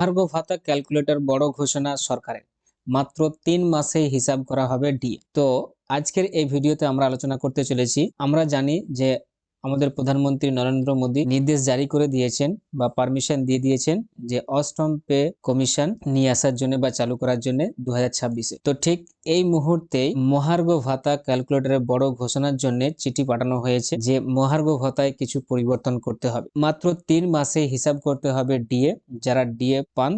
মহার্ঘ ভাতা ক্যালকুলেটর বড় ঘোষণা সরকারের। মাত্র তিন মাসে হিসাব করা হবে ডি। তো আজকের এই ভিডিওতে আমরা আলোচনা করতে চলেছি। আমরা জানি যে আমাদের প্রধানমন্ত্রী নরেন্দ্র মোদী নির্দেশ জারি করে দিয়েছেন বা পারমিশন দিয়ে দিয়েছেন যে অষ্টম পে কমিশন নিয়ে আসার জন্য বা চালু করার জন্য দু হাজার তো ঠিক এই মুহূর্তে মহার্ঘ ভাতা ক্যালকুলেটরের বড় ঘোষণার জন্য চিঠি পাঠানো হয়েছে যে মহার্ঘ ভাতায় কিছু পরিবর্তন করতে হবে। মাত্র তিন মাসে হিসাব করতে হবে ডিএ যারা ডিএ পান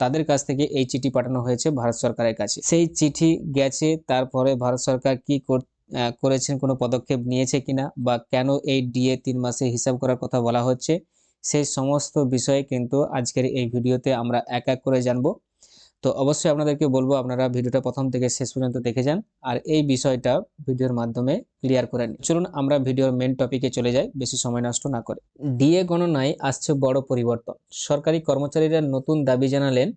তাদের কাছ থেকে এই চিঠি পাঠানো হয়েছে ভারত সরকারের কাছে। সেই চিঠি গেছে তারপরে ভারত সরকার কি কর- আহ, করেছেন, কোনো পদক্ষেপ নিয়েছে কিনা বা কেন এই ডিএ তিন মাসে হিসাব করার কথা বলা হচ্ছে সেই সমস্ত বিষয়ে কিন্তু আজকের এই ভিডিওতে আমরা এক এক করে জানব। তো অবশ্যই আপনাদেরকে বলব, আপনারা ভিডিওটা প্রথম থেকে শেষ পর্যন্ত দেখে যান আর এই বিষয়টা ভিডিওর মাধ্যমে ক্লিয়ার করে নিন। চলুন, আমরা ভিডিওর মেন টপিকে চলে যাই, বেশি সময় নষ্ট না করে। ডিএ গণনায় আসছে বড় পরিবর্তন। সরকারি কর্মচারীরা নতুন দাবি জানালেন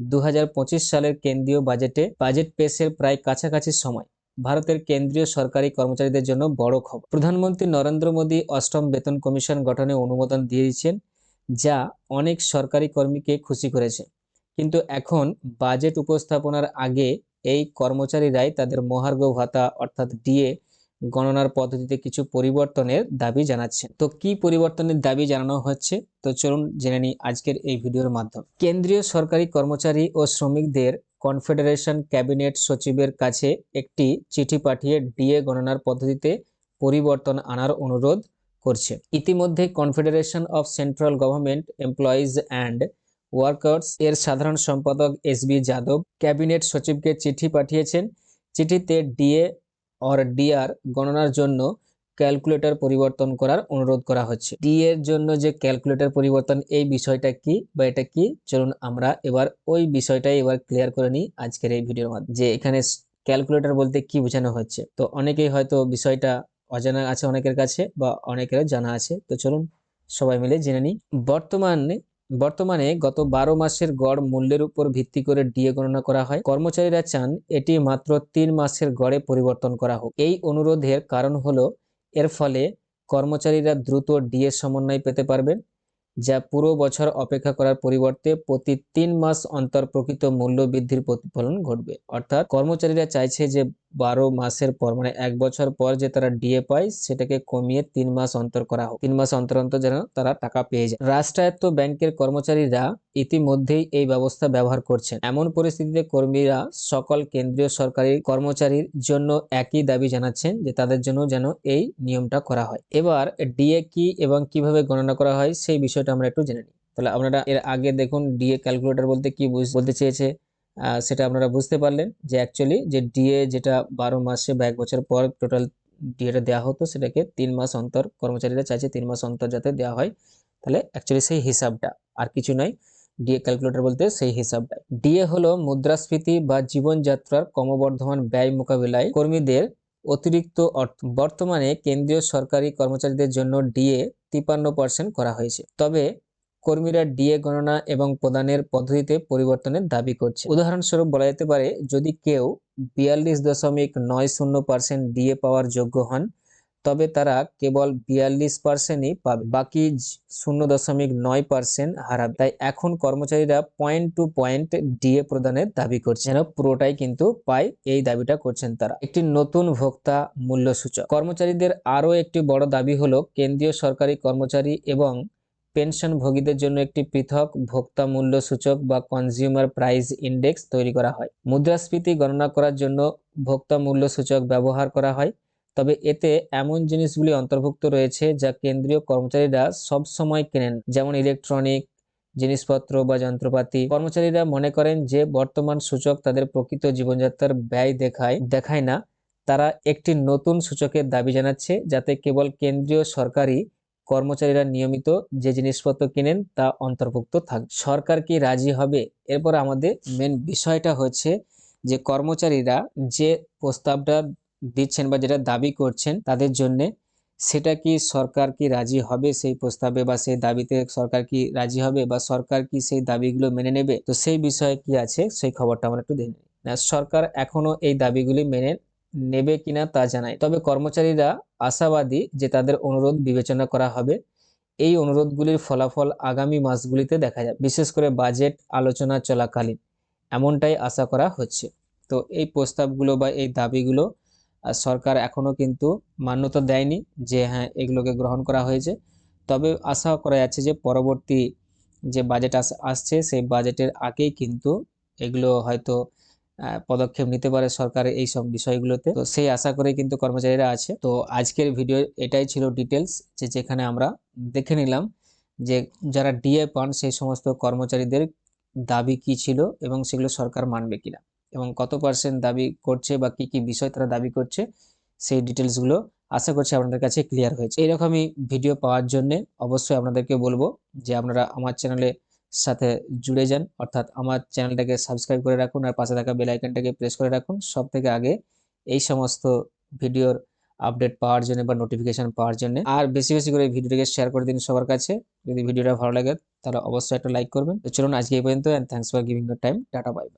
দু হাজার পঁচিশ সালের কেন্দ্রীয় বাজেটে বাজেট পেশের প্রায় কাছাকাছি সময়। ভারতের কেন্দ্রীয় সরকারি কর্মচারীদের জন্য বড় খবর। প্রধানমন্ত্রী নরেন্দ্র মোদী অষ্টম বেতন কমিশন গঠনে অনুমোদন দিয়েছেন, যা অনেক সরকারি কর্মীকে খুশি করেছে। কিন্তু এখন বাজেট উপস্থাপনার আগে এই কর্মচারীরাই তাদের মহার্ঘ ভাতা অর্থাৎ ডিএ গণনার পদ্ধতিতে কিছু পরিবর্তনের দাবি জানাচ্ছেন। তো কি পরিবর্তনের দাবি জানানো হচ্ছে? তো চলুন জেনে নিই আজকের এই ভিডিওর মাধ্যমে। কেন্দ্রীয় সরকারি কর্মচারী ও শ্রমিকদের কনফেডারেশন ক্যাবিনেট সচিবের কাছে একটি চিঠি পাঠিয়ে ডিএ গণনার পদ্ধতিতে পরিবর্তন আনার অনুরোধ করছে। ইতিমধ্যে Confederation of Central Government Employees and Workers এর সাধারণ সম্পাদক এস বি যাদব ক্যাবিনেট সচিবকে চিঠি পাঠিয়েছেন। চিঠিতে ডিএ অর ডিআর গণনার জন্য ক্যালকুলেটর পরিবর্তন করার অনুরোধ করা হচ্ছে। ডি এর জন্য যে ক্যালকুলেটর পরিবর্তন, এই বিষয়টা কি বা এটা কি? চলুন আমরা এবার ওই বিষয়টাই এবার ক্লিয়ার করে নিই আজকের এই ভিডিওর মাধ্যমে। যে এখানে ক্যালকুলেটর বলতে কি বোঝানো হচ্ছে? তো অনেকেই হয়তো বিষয়টা অজানা আছে অনেকের কাছে বা অনেকের জানা আছে। তো চলুন সবাই মিলে জেনে নিই। বর্তমানে বর্তমানে গত বারো মাসের গড় মূল্যের উপর ভিত্তি করে ডিএ গণনা করা হয়। কর্মচারীরা চান এটি মাত্র তিন মাসের গড়ে পরিবর্তন করা হোক। এই অনুরোধের কারণ হলো এর ফলে কর্মচারীরা দ্রুত ডিএ সমন্বয় পেতে পারবেন যা পুরো বছর অপেক্ষা করার পরিবর্তে প্রতি তিন মাস অন্তর প্রকৃত মূল্য বৃদ্ধির প্রতিফলন ঘটবে। অর্থাৎ কর্মচারীরা চাইছে যে বারো মাসের পর মানে এক বছর পর যে তারা ডিএ পায়, সেটাকে কমিয়ে তিন মাস অন্তর করা হোক। তিন মাস অন্তর অন্তর যেন তারা টাকা পেয়ে যায়। রাষ্ট্রায়ত্ত ব্যাংকের কর্মচারীরা ইতিমধ্যেই এই ব্যবস্থা ব্যবহার করছেন। এমন পরিস্থিতিতে কর্মীরা সকল কেন্দ্রীয় সরকারি কর্মচারীর জন্য একই দাবি জানাচ্ছেন যে তাদের জন্য যেন এই নিয়মটা করা হয়। এবার ডিএ কি এবং কীভাবে গণনা করা হয়, সেই বিষয়টা আমরা একটু জেনে নিই। তাহলে আপনারা এর আগে দেখুন ডিএ ক্যালকুলেটর বলতে কি বলতে চেয়েছে? সেটা আপনারা বুঝতে পারলেন যে অ্যাকচুয়ালি যে ডিএ যেটা বারো মাসে বা এক বছর পর টোটাল ডিএটা দেওয়া হতো, সেটাকে তিন মাস অন্তর, কর্মচারীরা চাইছে তিন মাস অন্তর যাতে দেওয়া হয়। তাহলে অ্যাকচুয়ালি সেই হিসাবটা, আর কিছু নয়। ডিএ ক্যালকুলেটর বলতে সেই হিসাবটা ডিএ হলো মুদ্রাস্ফীতি বা জীবনযাত্রার ক্রমবর্ধমান ব্যয় মোকাবিলায় কর্মীদের অতিরিক্ত অর্থ। বর্তমানে কেন্দ্রীয় সরকারি কর্মচারীদের জন্য ডিএ তিপ্পান্ন পার্সেন্ট করা হয়েছে। তবে কর্মীরা ডিএ গণনা এবং প্রদানের পদ্ধতিতে পরিবর্তনের দাবি করছে। উদাহরণস্বরূপ বলা যেতে পারে, যদি কেউ বিয়াল্লিশ দশমিক নয় শূন্য পার্সেন্ট ডিএ পাওয়ার যোগ্য হন, তবে তারা কেবল বিয়াল্লিশ পার্সেন্টই পাবে, বাকি শূন্য দশমিক নয় পার্সেন্ট হারাবে। তাই এখন কর্মচারীরা পয়েন্ট টু পয়েন্ট ডিএ প্রদানের দাবি করছে। যেন পুরোটাই কিন্তু পায়, এই দাবিটা করছেন তারা। একটি নতুন ভোক্তা মূল্য সূচক কর্মচারীদের আরও একটি বড় দাবি হলো, কেন্দ্রীয় সরকারি কর্মচারী এবং পেনশনভোগীদের জন্য একটি পৃথক ভোক্তা মূল্য সূচক বা কনজিউমার প্রাইস ইন্ডেক্স তৈরি করা হয়। মুদ্রাস্ফীতি গণনা করার জন্য ভোক্তা মূল্য সূচক ব্যবহার করা হয়। তবে এতে এমন জিনিসগুলি অন্তর্ভুক্ত রয়েছে যা কেন্দ্রীয় কর্মচারীরা সব সময় কেনেন, যেমন ইলেকট্রনিক জিনিসপত্র বা যন্ত্রপাতি। কর্মচারীরা মনে করেন যে বর্তমান সূচক তাদের প্রকৃত জীবনযাত্রার ব্যয় দেখায় দেখায় না। তারা একটি নতুন সূচকের দাবি জানাচ্ছে যাতে কেবল কেন্দ্রীয় সরকারি কর্মচারীরা নিয়মিত যে জিনিসপত্র কেনেন তা অন্তর্ভুক্ত থাকবে সরকার কি রাজি হবে? এরপর আমাদের মেন বিষয়টা হচ্ছে যে কর্মচারীরা যে প্রস্তাবটা দিচ্ছেন বা যেটা দাবি করছেন তাদের জন্য সেটা কি সরকার কি রাজি হবে সেই প্রস্তাবে বা সেই দাবিতে সরকার কি রাজি হবে বা সরকার কি সেই দাবিগুলো মেনে নেবে? তো সেই বিষয়ে কি আছে সেই খবরটা আমরা একটু দেখে সরকার এখনও এই দাবিগুলি মেনে নেবে কিনা তা জানায় তবে কর্মচারীরা আশাবাদী যে তাদের অনুরোধ বিবেচনা করা হবে। এই অনুরোধগুলির ফলাফল আগামী মাসগুলিতে দেখা যাবে। বিশেষ করে বাজেট আলোচনা চলাকালীন, এমনটাই আশা করা হচ্ছে। তো এই প্রস্তাবগুলো বা এই দাবিগুলো সরকার এখনও কিন্তু মান্যতা দেয়নি যে হ্যাঁ এগুলোকে গ্রহণ করা হয়েছে। তবে আশা করা যাচ্ছে যে, পরবর্তী যে বাজেট আস- আসছে, সেই বাজেটের আগেই কিন্তু এগুলো হয়তো পদক্ষেপ নিতে পারে সরকার এই সব বিষয়গুলোতে। তো সেই আশা করে কিন্তু কর্মচারীরা আছে। তো আজকের ভিডিও এটাই ছিল ডিটেলস যে যেখানে আমরা দেখে নিলাম যে যারা ডিএ পান সেই সমস্ত কর্মচারীদের দাবি কি ছিল এবং সেগুলো সরকার মানবে কিনা এবং কত পার্সেন্ট দাবি করছে বা কি কি বিষয় তারা দাবি করছে সেই ডিটেলসগুলো আশা করছি আপনাদের কাছে ক্লিয়ার হয়েছে। এইরকমই ভিডিও পাওয়ার জন্য অবশ্যই আপনাদেরকে বলব যে আপনারা আমার চ্যানেলে সাথে জুড়ে যান। অর্থাৎ আমার চ্যানেলটাকে সাবস্ক্রাইব করে রাখুন আর পাশে থাকা বেল আইকনটাকে প্রেস করে রাখুন। সব থেকে আগে এই সমস্ত ভিডিওর আপডেট পাওয়ার জন্য বা নোটিফিকেশন পাওয়ার জন্য। আর বেশি বেশি করে ভিডিওটিকে শেয়ার করে দিন সবার কাছে। যদি ভিডিওটা ভালো লাগে, তাহলে অবশ্যই একটা লাইক করবেন। তো চলুন আজকে এই পর্যন্ত and thanks for giving your time tata bye